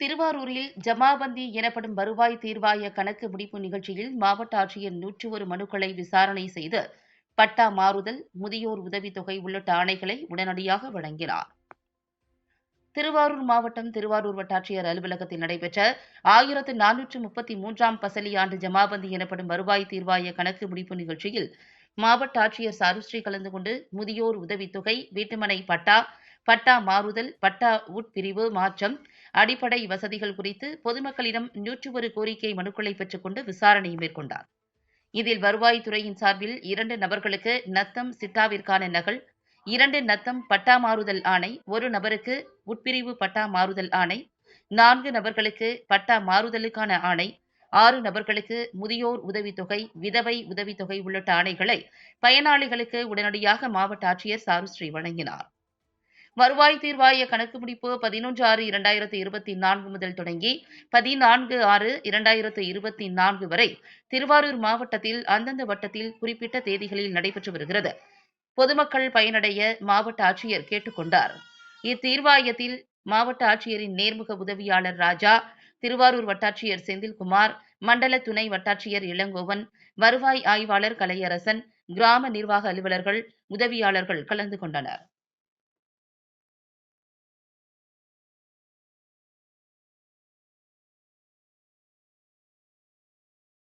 திருவாரூரில் ஜமாபந்தி எனப்படும் வருவாய் தீர்வாய கணக்கு முடிப்பு நிகழ்ச்சியில் மாவட்ட ஆட்சியர் நூற்று ஒரு மனுக்களை விசாரணை செய்து பட்டா மாறுதல் முதியோர் உதவித்தொகை உள்ளிட்ட ஆணைகளை உடனடியாக வழங்கினார். திருவாரூர் மாவட்டம் திருவாரூர் வட்டாட்சியர் அலுவலகத்தில் நடைபெற்ற ஆயிரத்து நானூற்று முப்பத்தி மூன்றாம் பசலி ஆண்டு ஜமாபந்தி எனப்படும் வருவாய் தீர்வாய கணக்கு முடிப்பு நிகழ்ச்சியில் மாவட்ட ஆட்சியர் சாருஸ்ரீ கலந்து கொண்டு முதியோர் உதவித்தொகை வீட்டுமனை பட்டா பட்டா மாறுதல் பட்டா உட்பிரிவு மாற்றம் அடிப்படை வசதிகள் குறித்து பொதுமக்களிடம் நூற்று ஒரு கோரிக்கை மனுக்களை பெற்றுக்கொண்டு விசாரணை மேற்கொண்டார். இதில் வருவாய்த்துறையின் சார்பில் இரண்டு நபர்களுக்கு நத்தம் சிட்டாவிற்கான நகல் இரண்டு நத்தம் பட்டா மாறுதல் ஆணை ஒரு நபருக்கு உட்பிரிவு பட்டா மாறுதல் ஆணை நான்கு நபர்களுக்கு பட்டா மாறுதலுக்கான ஆணை ஆறு நபர்களுக்கு முதியோர் உதவித்தொகை விதவை உதவித்தொகை உள்ளிட்ட ஆணைகளை பயனாளிகளுக்கு உடனடியாக மாவட்ட ஆட்சியர் சாருஸ்ரீ வழங்கினார். வருவாய் தீர்வாய கணக்கு முடிப்பு பதினொன்று ஆறு இரண்டாயிரத்து இருபத்தி நான்கு முதல் தொடங்கி பதினான்கு ஆறு இரண்டாயிரத்து இருபத்தி நான்கு வரை திருவாரூர் மாவட்டத்தில் அந்தந்த வட்டத்தில் குறிப்பிட்ட தேதிகளில் நடைபெற்று வருகிறது. பொதுமக்கள் பயனடைய மாவட்ட ஆட்சியர் கேட்டுக்கொண்டார் இத்தீர்வாயத்தில் மாவட்ட ஆட்சியரின் நேர்முக உதவியாளர் ராஜா திருவாரூர் வட்டாட்சியர் செந்தில்குமார் மண்டல துணை வட்டாட்சியர் இளங்கோவன் வருவாய் ஆய்வாளர் கலையரசன் கிராம நிர்வாக அலுவலர்கள் உதவியாளர்கள் கலந்து கொண்டனர்.